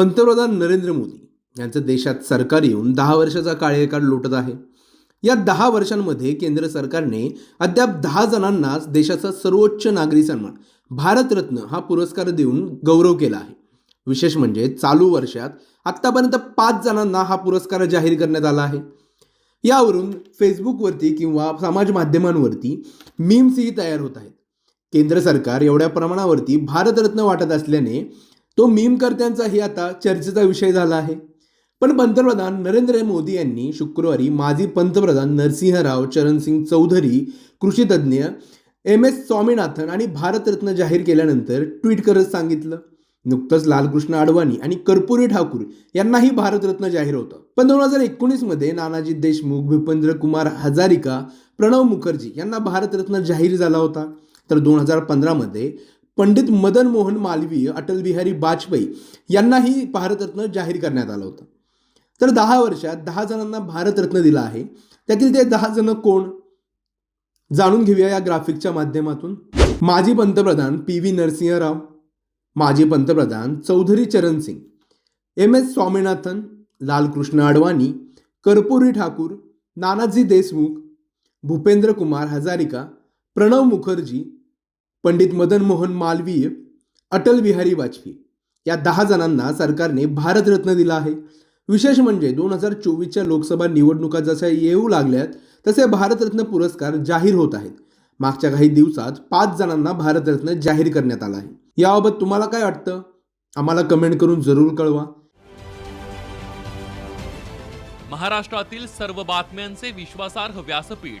पंतप्रधान नरेंद्र मोदी यांचं देशात सरकार येऊन दहा वर्षाचा कार्यकाळ लोटत आहे. या दहा वर्षांमध्ये केंद्र सरकारने अद्याप दहा जणांनाच देशाचा सर्वोच्च नागरी सन्मान भारतरत्न हा पुरस्कार देऊन गौरव केला आहे. विशेष म्हणजे चालू वर्षात आत्तापर्यंत पाच जणांना हा पुरस्कार जाहीर करण्यात आला आहे. यावरून फेसबुकवरती किंवा समाज माध्यमांवरती मीम्सही तयार होत आहेत. केंद्र सरकार एवढ्या प्रमाणावरती भारतरत्न वाटत असल्याने तो मीमकर्त्यांचाही आता चर्चेचा विषय झाला आहे. पण पंतप्रधान नरेंद्र मोदी यांनी शुक्रवारी माजी पंतप्रधान नरसिंहराव चरणसिंग चौधरी कृषीतज्ज्ञ एम एस स्वामीनाथन आणि भारतरत्न जाहीर केल्यानंतर ट्विट करत सांगितलं. नुकतंच लालकृष्ण अडवाणी आणि कर्पुरी ठाकूर यांनाही भारतरत्न जाहीर होतं. पण दोन हजार एकोणीसमध्ये नानाजी देशमुख भूपेंद्र कुमार हजारिका प्रणव मुखर्जी यांना भारतरत्न जाहीर झाला होता. तर दोन हजार पंधरामध्ये पंडित मदन मोहन मालवीय अटल बिहारी वाजपेयी यांनाही भारतरत्न जाहीर करण्यात आलं होतं. तर दहा वर्षात दहा जणांना भारतरत्न दिला आहे. त्यातील ते दहा जण कोण? जाणून घेऊया या ग्राफिकच्या माध्यमातून. माजी पंतप्रधान पी व्ही नरसिंहराव माजी पंतप्रधान चौधरी चरण सिंग एम एस स्वामीनाथन लालकृष्ण अडवाणी कर्पुरी ठाकूर नानाजी देशमुख भूपेंद्र कुमार हजारिका प्रणव मुखर्जी पंडित मदन मोहन मालवीय अटल बिहारी वाजपेयी या दहा जणांना सरकारने भारतरत्न दिला आहे. विशेष म्हणजे दोन हजार चोवीसच्या लोकसभा निवडणुका जशा येऊ लागल्यात तसे भारतरत्न पुरस्कार जाहीर होत आहेत. मागच्या काही दिवसात पाच जणांना भारतरत्न जाहीर करण्यात आला आहे. याबाबत तुम्हाला काय वाटतं? आम्हाला कमेंट करून जरूर कळवा. महाराष्ट्रातील सर्व बातम्यांचे विश्वासार्ह व्यासपीठ